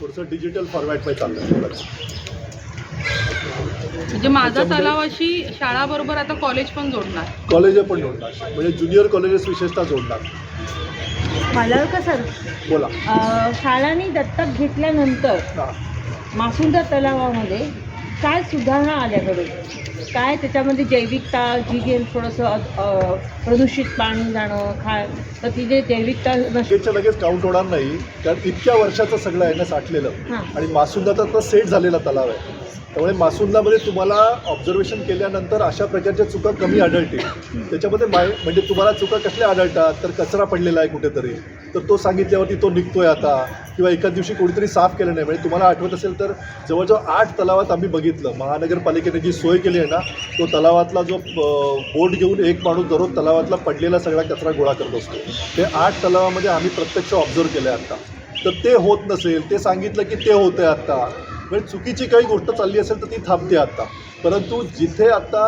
थोडंसं डिजिटल फॉर्मॅटमध्ये चाललं आहे म्हणजे माझा तलावाशी शाळाबरोबर आता कॉलेज पण जोडणार. कॉलेज पण जोडणार. म्हणजे ज्युनियर कॉलेजेस विशेषतः जोडणार. मला कसं बोला. अं, शाळांनी दत्तक घेतल्यानंतर हां. मासुंदा तलावामध्ये काय सुधारणा आल्याकडून काय त्याच्यामध्ये जैविकता जी काही थोडंसं प्रदूषित पाणी जाणं खा तर ती जे जैविकता लगेचच्या लगेच काउंट होणार नाही. कारण इतक्या वर्षाचं सगळं आहे ना साठलेलं. आणि मासुंदा तर सेट झालेला तलाव आहे. त्यामुळे मासुंदामध्ये तुम्हाला ऑब्झर्वेशन केल्यानंतर अशा प्रकारच्या चुका कमी आढळतील. त्याच्यामध्ये माय म्हणजे तुम्हाला चुका कसल्या आढळतात? तर कचरा पडलेला आहे कुठेतरी. तर तो सांगितल्यावरती तो निघतोय आता. किंवा एका दिवशी कोणीतरी साफ केलं नाही. म्हणजे तुम्हाला आठवत असेल तर जवळजवळ आठ तलावात आम्ही बघितलं. महानगरपालिकेने जी सोय केली आहे ना तो तलावातला जो बोट घेऊन एक माणूस दररोज तलावातला पडलेला सगळा कचरा गोळा करत असतो. ते आठ तलावामध्ये आम्ही प्रत्यक्ष ऑब्झर्व केलं आहे आत्ता तर ते होत नसेल ते सांगितलं की ते होतं आहे आत्ता म्हणजे चुकीची काही गोष्ट चालली असेल तर ती थांबते आत्ता परंतु जिथे आता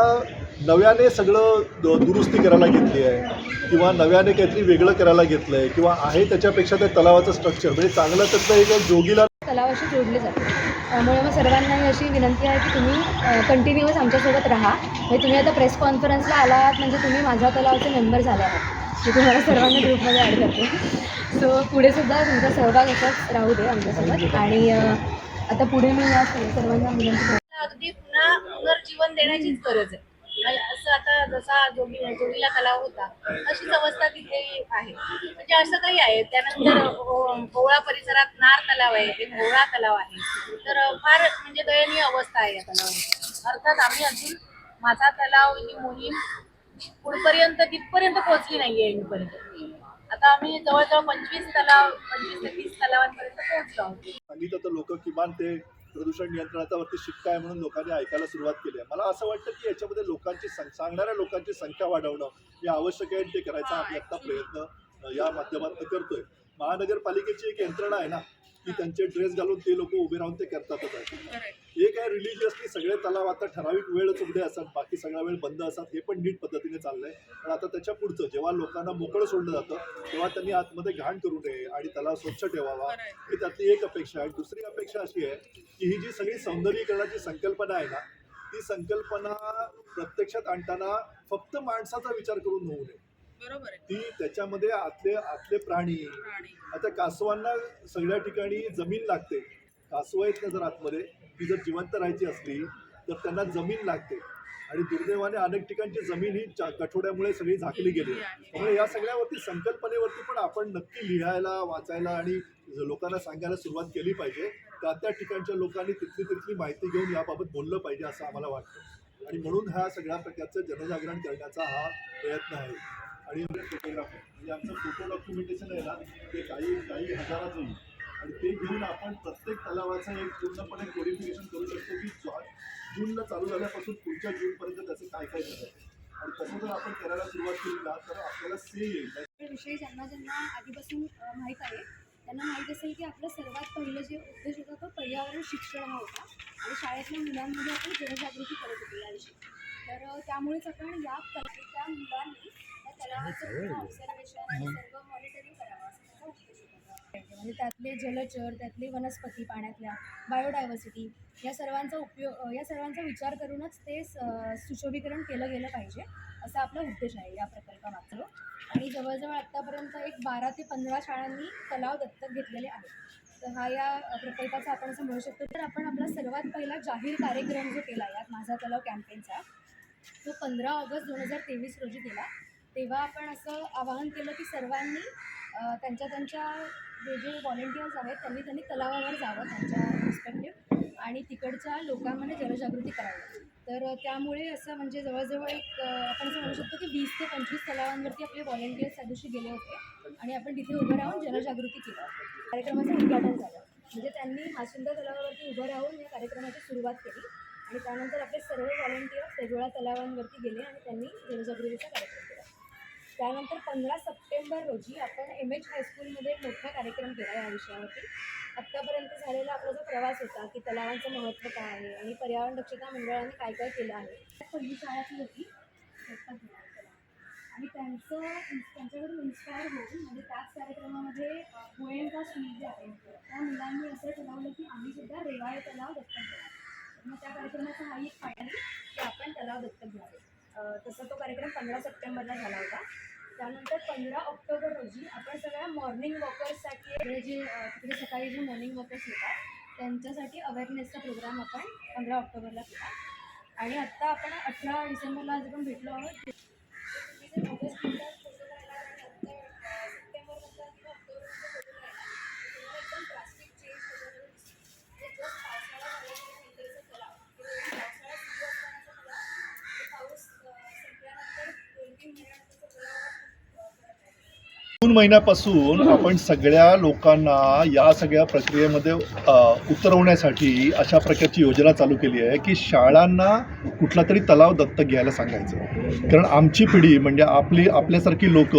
नव्याने सगळं द- दुरुस्ती करायला घेतली आहे. किंवा नव्याने काहीतरी वेगळं करायला घेतलं आहे किंवा आहे त्याच्यापेक्षा त्या तलावाचं स्ट्रक्चर म्हणजे चांगलं त्यातलं एक जोगीला तलावाशी जोडले जाते. त्यामुळे मग सर्वांनाही अशी विनंती आहे की तुम्ही कंटिन्युअस आमच्यासोबत राहा. म्हणजे तुम्ही आता प्रेस कॉन्फरन्सला आला आहात म्हणजे तुम्ही माझ्या तलावाचे मेंबर झाले आहात. मी तुम्हाला सर्वांना ग्रुपमध्ये ॲड करते. सो पुढे सुद्धा तुमचा सहभाग असाच राहू दे आमच्यासोबत. आणि आता पुढे मी या सर्वांना विनंती करते. अगदी पुन्हा पुनर्जीवन देण्याचीच गरज आहे. असं आता जसा जोगी जोगीला तलाव होता अशीच अवस्था तिथे आहे. म्हणजे असं काही आहे. त्यानंतर होवळा ओवळा परिसरात नार तलाव आहे एक ओवळा तलाव आहे. तर फार म्हणजे दयनीय अवस्था आहे या तलावाची. अर्थात आम्ही अजून माझा तलाव ही मोहीम पुढपर्यंत तिथपर्यंत पोहोचली नाहीये इथपर्यंत. आता आम्ही जवळजवळ पंचवीस तलाव पंचवीस ते तीस तलावांपर्यंत पोहोचलो आहोत. तर लोक किमान ते प्रदूषण नियंत्रणाचा वरती शिक्का आहे म्हणून लोकांनी ऐकायला सुरुवात केली आहे. मला असं वाटतं की याच्यामध्ये लोकांची सं सांगणाऱ्या लोकांची संख्या वाढवणं हे आवश्यक आहे आणि ते करायचा आम्ही आत्ता प्रयत्न या माध्यमातून करतोय. महानगरपालिकेची एक यंत्रणा आहे ना की त्यांचे ड्रेस घालून ते लोक उभे राहून ते करतातच आहे. एक आहे रिलिजियसली सगळे तलाव आता ठराविक वेळच उघडे असतात बाकी सगळा वेळ बंद असतात हे पण नीट पद्धतीने चाललंय. पण आता त्याच्या पुढचं जेव्हा लोकांना मोकळं सोडलं जातं तेव्हा त्यांनी आतमध्ये घाण करू नये आणि तलाव स्वच्छ ठेवावा. ही त्यातली एक अपेक्षा आहे. दुसरी अपेक्षा अशी आहे की ही जी सगळी सौंदर्यीकरणाची संकल्पना आहे ना ती संकल्पना प्रत्यक्षात आणताना फक्त माणसाचा विचार करून होऊ नये. बरोबर आहे. ती त्याच्यामध्ये आतले आतले प्राणी. आता कासवांना सगळ्या ठिकाणी जमीन लागते. कासव आहेत ना जर आतमध्ये ती जर जिवंत राहायची असली तर त्यांना जमीन लागते. आणि दुर्दैवाने अनेक ठिकाणची जमीन ही कठोड्यामुळे सगळी झाकली गेली त्यामुळे या सगळ्यावरती संकल्पनेवरती पण आपण नक्की लिहायला वाचायला आणि लोकांना सांगायला सुरुवात केली पाहिजे. त्या त्या ठिकाणच्या लोकांनी तिथली तिथली माहिती घेऊन याबाबत बोललं पाहिजे असं आम्हाला वाटतं. आणि म्हणून ह्या सगळ्या प्रकारचं जनजागरण करण्याचा हा प्रयत्न आहे. आणि फोटोग्राफी म्हणजे आमचं फोटो डॉक्युमेंटेशन आहे ना ते काही काही हजाराचं येईल आणि ते घेऊन आपण प्रत्येक तलावाचं एक पूर्णपणे कोडिफिकेशन करू शकतो की जॉ- जूनला चालू झाल्यापासून पुढच्या जूनपर्यंत त्याचं काय काय झालं आणि तसं जर आपण करायला सुरुवात केली ना तर आपल्याला से येईल. विषयी ज्यांना ज्यांना आधीपासून माहीत आहे त्यांना माहीत असेल की आपलं सर्वात पहिलं जे उद्देश होता तो पर्यावरण शिक्षण हा होता. आणि शाळेतल्या मुलांमध्ये आपण जनजागृती करत होतो याविषयी तर त्यामुळेच आपण या त्या मुलांनी म्हणजे त्यातले जलचर त्यातले वनस्पती पाण्यातल्या बायोडायव्हर्सिटी या सर्वांचा उपयोग या सर्वांचा विचार करूनच ते स- सुशोभीकरण केलं गेलं पाहिजे असा आपला उद्देश आहे या प्रकल्पामात्र आणि जवळजवळ आत्तापर्यंत एक बारा ते पंधरा शाळांनी तलाव दत्तक घेतलेले आहेत. तर हा या प्रकल्पाचा आपण असं म्हणू शकतो तर आपण आपला सर्वात पहिला जाहीर कार्यक्रम जो केला यात माझा तलाव कॅम्पेनचा तो पंधरा ऑगस्ट दोन हजार तेवीस रोजी केला. तेव्हा आपण असं आवाहन केलं की सर्वांनी त्यांच्या त्यांच्या जे जे व्हॉलेंटियर्स आहेत त्यांनी त्यांनी तलावावर जावं त्यांच्या रिस्पेक्टिव्ह आणि तिकडच्या लोकांमध्ये जनजागृती करावी. तर त्यामुळे असं म्हणजे जवळजवळ एक आपण असं म्हणू शकतो की वीस ते पंचवीस तलावांवरती आपले व्हॉलेंटियर्स त्या दिवशी गेले होते आणि आपण तिथे उभं राहून जनजागृती केली. कार्यक्रमाचं उद्घाटन झालं. म्हणजे त्यांनी मासुंदा तलावावरती उभं राहून या कार्यक्रमाची सुरुवात केली आणि त्यानंतर आपले सर्व व्हॉलेंटियर्स वेगवेगळ्या तलावांवरती गेले आणि त्यांनी जनजागृतीचा कार्यक्रम त्यानंतर पंधरा सप्टेंबर रोजी आपण एम एच हायस्कूलमध्ये मोठा कार्यक्रम केला या विषयावरती. आत्तापर्यंत झालेला आपला जो प्रवास होता की तलावांचं महत्त्व काय आहे आणि पर्यावरण दक्षता मंडळाने काय काय केलं आहे? पहिली शाळाची होती. आणि त्यांचं त्यांच्याकडून इन्स्पायर होऊन म्हणजे त्याच कार्यक्रमामध्ये गोयंका स्कूल जे आहे त्या मुलांनी असं ठरवलं की आम्ही सुद्धा रेवाळे तलाव दत्तक घेणार मग त्या कार्यक्रमाचा हा एक फायदा की आपण तलाव दत्तक घ्यावे. तसा तो कार्यक्रम पंधरा सप्टेंबरला झाला होता. त्यानंतर पंधरा ऑक्टोबर रोजी आपण सगळ्या मॉर्निंग वॉकर्ससाठी जे तिकडे सकाळी जे मॉर्निंग वॉकर्स येतात त्यांच्यासाठी अवेअरनेसचा प्रोग्राम आपण पंधरा ऑक्टोबरला केला. आणि आत्ता आपण अठरा डिसेंबरला आज आपण भेटलो आहोत तुम्ही जर ऑगस्ट नंतर फोटो काढला आणि नंतर अ, सप्टेंबर नंतर किंवा ऑक्टोबरमध्ये फोटो काढला तर तुम्हाला एकदम ड्रास्टिक चेंज त्याच्यामध्ये दिसतो म्हणजे जस्ट पावसाळा झाल्यानंतर तलाव किंवा पावसाळा सुरू असतानाचा तलाव ते पाऊस अ, संपल्यानंतर दोन तीन महिन्यानंतरचा तलाव हा खूप अ, फरक आहे जून महिन्यापासून आपण सगळ्या लोकांना या सगळ्या प्रक्रियेमध्ये उतरवण्यासाठी अशा प्रकारची योजना चालू केली आहे की शाळांना कुठला तरी तलाव दत्तक घ्यायला सांगायचं. कारण आमची पिढी म्हणजे आपली आपल्यासारखी लोक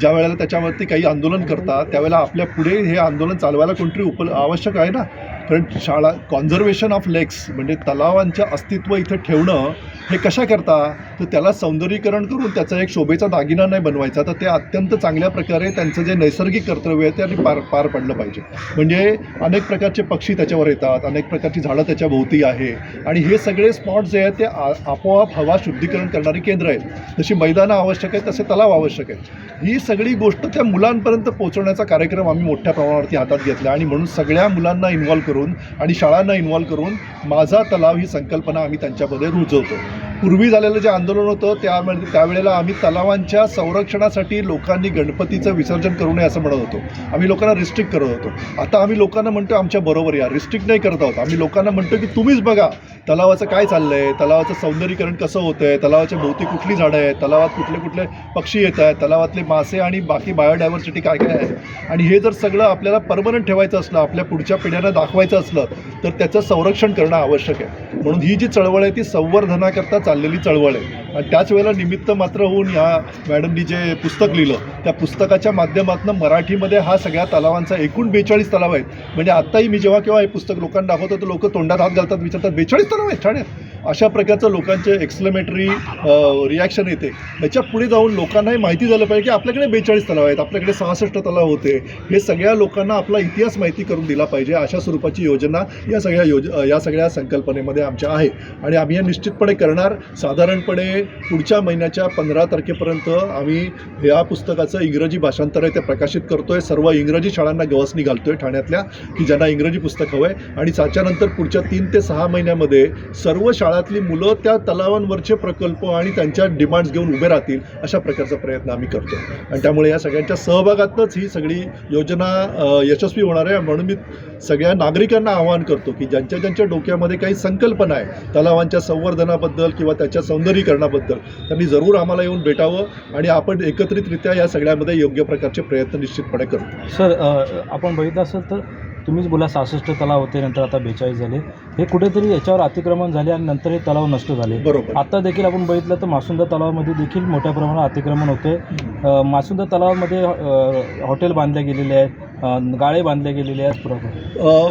ज्या वेळेला त्याच्यावरती काही आंदोलन करतात त्यावेळेला आपल्या पुढे हे आंदोलन चालवायला कोणतरी उप आवश्यक आहे ना? कारण शाळा कॉन्झर्वेशन ऑफ लेक्स म्हणजे तलावांचं अस्तित्व इथं ठेवणं हे कशा करता? तर त्याला सौंदर्यीकरण करून त्याचा एक शोभेचा दागिना नाही बनवायचा. तर ते अत्यंत चांगल्या प्रकारे त्यांचं जे नैसर्गिक कर्तव्य आहे ते आधी पार पार पडलं पाहिजे. म्हणजे अनेक प्रकारचे पक्षी त्याच्यावर येतात अनेक प्रकारची झाडं त्याच्या भोवती आहे. आणि हे सगळे स्पॉट जे आहेत ते आ- आपोआप हवा शुद्धीकरण करणारी केंद्र आहेत. जशी मैदानं आवश्यक आहेत तसे तलाव आवश्यक आहेत. ही सगळी गोष्ट त्या मुलांपर्यंत पोहोचवण्याचा कार्यक्रम आम्ही मोठ्या प्रमाणावरती हातात घेतला आणि म्हणून सगळ्या मुलांना इन्व्हॉल्व करून आणि शाळांना इन्व्हॉल्व करून माझा तलाव ही संकल्पना आम्ही त्यांच्यामध्ये रुजवतो. पूर्वी झालेलं जे आंदोलन होतं त्यामध्ये त्यावेळेला आम्ही तलावांच्या संरक्षणासाठी लोकांनी गणपतीचं विसर्जन करू नये असं म्हणत होतो. आम्ही लोकांना रिस्ट्रिक्ट करत होतो. आता आम्ही लोकांना म्हणतो आमच्या बरोबर या. रिस्ट्रिक्ट नाही करत आहोत. आम्ही लोकांना म्हणतो की तुम्हीच बघा तलावाचं काय चाललंय? आहे तलावाचं सौंदर्यीकरण कसं होतं आहे तलावाच्या भोवती कुठली झाडं आहेत? तलावात कुठले कुठले पक्षी येत आहेत? तलावातले मासे आणि बाकी बायोडायव्हर्सिटी काय काय आहे? आणि हे जर सगळं आपल्याला परमनंट ठेवायचं असलं आपल्या पुढच्या पिढ्यांना दाखवायचं असलं तर त्याचं संरक्षण करणं आवश्यक आहे. म्हणून ही जी चळवळ आहे ती संवर्धनाकरता चाललेली चळवळ आहे. आणि त्याच वेळेला निमित्त मात्र होऊन या मॅडमनी जे पुस्तक लिहिलं त्या पुस्तकाच्या माध्यमातून मराठीमध्ये हा सगळ्या तलावांचा एकूण बेचाळीस तलाव आहेत. म्हणजे आत्ताही मी जेव्हा केव्हा हे पुस्तक लोकांना दाखवतो तर लोक तोंडात हात घालतात विचारतात बेचाळीस तलाव आहेत ठाण्यात अशा प्रकारचं लोकांचे एक्सप्लेमेटरी रिॲक्शन येते. याच्यापुढे जाऊन लोकांनाही माहिती झालं पाहिजे की आपल्याकडे बेचाळीस तलाव आहेत आपल्याकडे सहासष्ट तलाव होते. हे सगळ्या लोकांना आपला इतिहास माहिती करून दिला पाहिजे. अशा स्वरूपाची योजना या सगळ्या योज या सगळ्या संकल्पनेमध्ये आमच्या आहे. आणि आम्ही हे निश्चितपणे करणार. साधारणपणे पुढच्या महिन्याच्या पंधरा तारखेपर्यंत आम्ही या पुस्तकाचं इंग्रजी भाषांतर आहे ते प्रकाशित करतोय. सर्व इंग्रजी शाळांना गवसणी घालतोय ठाण्यातल्या की ज्यांना इंग्रजी पुस्तक हवं आहे आणि त्याच्यानंतर पुढच्या तीन ते सहा महिन्यामध्ये सर्व शाळा काळातली मुलं त्या तलावांवरचे प्रकल्प आणि त्यांच्या डिमांड्स घेऊन उभे राहतील अशा प्रकारचा प्रयत्न आम्ही करतो. आणि त्यामुळे या सगळ्यांच्या सहभागातच ही सगळी योजना यशस्वी होणार आहे. म्हणून मी सगळ्या नागरिकांना आवाहन करतो की ज्यांच्या ज्यांच्या डोक्यामध्ये काही संकल्पना आहे तलावांच्या संवर्धनाबद्दल किंवा त्याच्या सौंदर्यीकरणाबद्दल त्यांनी जरूर आम्हाला येऊन भेटावं आणि आपण एकत्रितरित्या या सगळ्यामध्ये योग्य प्रकारचे प्रयत्न निश्चितपणे करू. सर आपण बघितलं असेल तर तुम्हीच बोला सहासष्ट तलाव होते नंतर आता बेचाळीस झाले. हे कुठेतरी याच्यावर अतिक्रमण झाले आणि नंतर हे तलाव नष्ट झाले. बरोबर. आता देखील आपण बघितलं तर मासुंदा तलावामध्ये देखील मोठ्या प्रमाणात अतिक्रमण होते. मासुंदा तलावामध्ये अ, हॉटेल बांधले गेलेले आहेत अ, गाळे बांधले गेलेले आहेत. अ,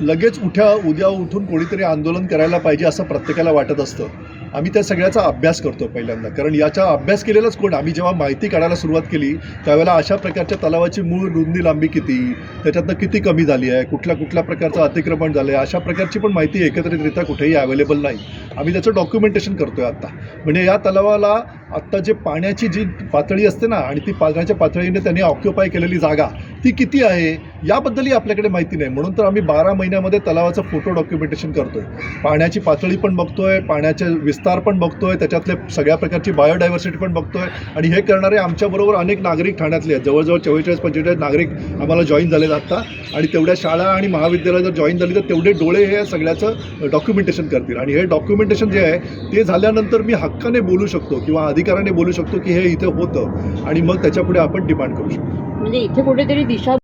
लगेच उठ्या उद्या उठून कोणीतरी आंदोलन करायला पाहिजे असं प्रत्येकाला वाटत असतं. आम्ही त्या सगळ्याचा अभ्यास करतो पहिल्यांदा. कारण याचा अभ्यास केलेलाच कोण? आम्ही जेव्हा माहिती काढायला सुरुवात केली त्यावेळेला अशा प्रकारच्या तलावाची मूळ रुंदी लांबी किती? त्याच्यातनं किती कमी झाली आहे? कुठल्या कुठल्या प्रकारचं अतिक्रमण झालं आहे अशा प्रकारची पण माहिती एकत्रितरित्या कुठेही अवेलेबल नाही. आम्ही त्याचं डॉक्युमेंटेशन करतो आहे आत्ता म्हणजे या तलावाला आत्ता जे पाण्याची जी पातळी असते ना आणि ती पाण्याच्या पातळीने त्यांनी ऑक्युपाय केलेली जागा ती किती आहे याबद्दलही आपल्याकडे माहिती नाही. म्हणून तर आम्ही बारा महिन्यामध्ये तलावाचं फोटो डॉक्युमेंटेशन करतोय. पाण्याची पातळी पण बघतोय पाण्याचे विस्तार पण बघतोय त्याच्यातले सगळ्या प्रकारची बायोडायव्हर्सिटी पण बघतोय आणि हे करणारे आमच्याबरोबर अनेक नागरिक ठाण्यातले आहेत. जवळजवळ चव्वेचाळीस पंचेचाळीस नागरिक आम्हाला जॉईन झालेले आत्ता आणि तेवढ्या शाळा आणि महाविद्यालय जर जॉईन झाली तर तेवढे डोळे हे सगळ्याचं डॉक्युमेंटेशन करतील. आणि हे डॉक्युमेंटेशन जे आहे ते झाल्यानंतर मी हक्काने बोलू शकतो किंवा अधिकाराने बोलू शकतो की हे इथं होतं. आणि मग त्याच्यापुढे आपण डिमांड करू शकतो. म्हणजे इथे कुठेतरी दिशा